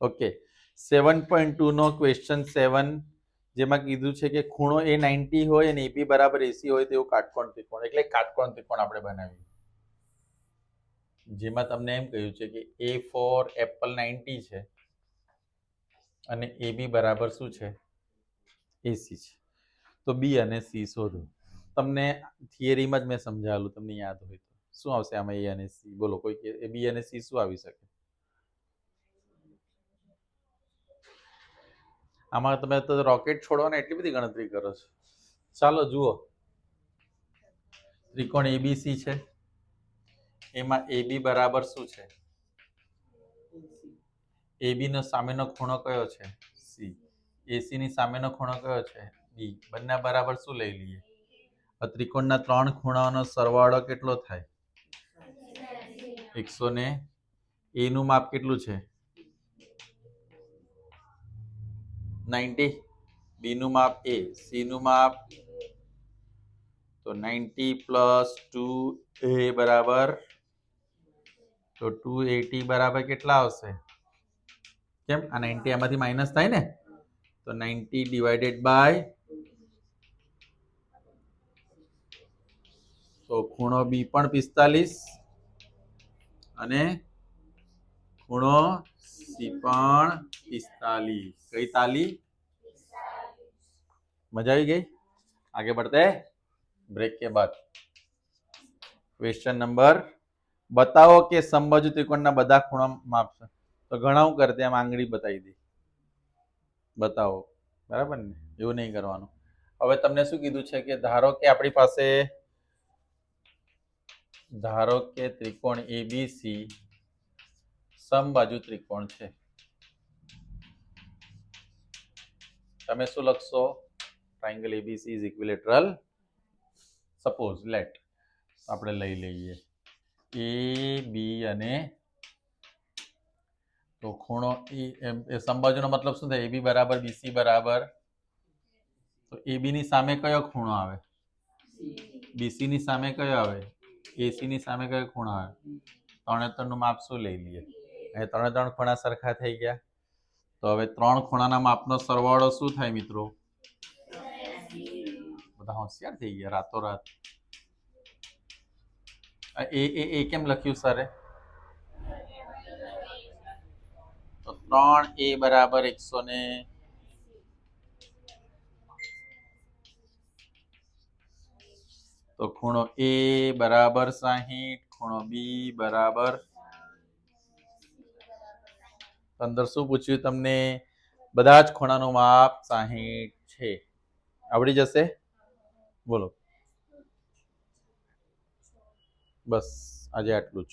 Okay. Seven point ટુનો question seven, જેમાં કીધું છે કે ખૂણો એ નાઇન્ટી હોય અને એપી બરાબર એસી હોય તેવું કાટકોણ ત્રિકોણ, એટલે કાટકોણ ત્રિકોણ આપણે બનાવીએ. જેમાં તમને એમ કહ્યું છે કે એ ફોર એપલ નાઇન્ટી છે અને એ બી બરાબર શું છે? એસી છે. તો બી અને સી શોધો. તમને થિયરીમાં જ મેં સમજાવેલું, તમને યાદ હોય તો. શું આવશે આમાં એ અને સી? બોલો, કોઈ કે બી અને સી શું આવી શકે? આમાં તમે તો રોકેટ છોડવાને એટલી બધી ગણતરી કરો છો. ચાલો જુઓ. ત્રિકોણ એબીસી છે. એમાં એબી બરાબર શું છે? એબી નો સામેનો ખૂણો કયો છે? સી એસી ની સામેનો ખૂણો કયો છે? બી બંને બરાબર શું લઈ લઈએ? ત્રિકોણના ત્રણ ખૂણાઓનો સરવાળો કેટલો થાય? એકસો ને એનું માપ કેટલું છે? નાઇન્ટી. બીનું માપ એ સીનું માપ. તો નાઇન્ટી પ્લસ ટુ એ બરાબર. તો ટુ એટી બરાબર કેટલા આવશે? કેમ? આ નાઇન્ટી આમાંથી માઇનસ થાય ને? તો નાઇન્ટી ડિવાઇડેડ બાય તો ખૂણો બી પણ પિસ્તાલીસ અને ખૂણો સી પણ પિસ્તાલીસ કઈ તાલી મજા આવી ગઈ आगे बढ़ते हैं ब्रेक के बाद क्वेश्चन नंबर बताओ કે સમબાજુ ત્રિકોણના બધા ખૂણા માપશે તો ઘણા હું કરતે આમ આંગળી બતાવી દી બતાવો બરાબર ને એવું નહીં કરવાનું હવે તમને શું કીધું છે કે ધારો કે આપણી પાસે ધારો કે ત્રિકોણ એબીસી સમબાજુ ત્રિકોણ છે. તમે શું લખશો? Triangle ABC is equilateral suppose let આપણે લઈ લઈએ. એ બી અને તો ખૂણો એ એમ, એ સમબાજુનો મતલબ શું થાય? એબી બરાબર બીસી બરાબર. તો એબીની સામે કયો ખૂણો આવે? બીસીની સામે કયો આવે? એસીની સામે કયો ખૂણો આવે? ત્રણેતરનું માપ શું લઈ લઈએ? એ ત્રણે ત્રણ ખૂણા સરખા થઈ ગયા. તો હવે ત્રણ ખૂણાના માપનો સરવાળો શું થાય મિત્રો? બધા હોશિયાર થઈ ગયા રાતોરાત. એ એ એ કેમ લખ્યું સરે? તો ત્રણ એ બરાબર એકસો ને તો ખૂણો એ બરાબર સાહીઠ, ખૂણો બી બરાબર અંદર શું પૂછ્યું તમને? બધા જ ખૂણાનું માપ સાહીઠ છે. આવડી જશે? બોલો. બસ, આજે આટલું જ.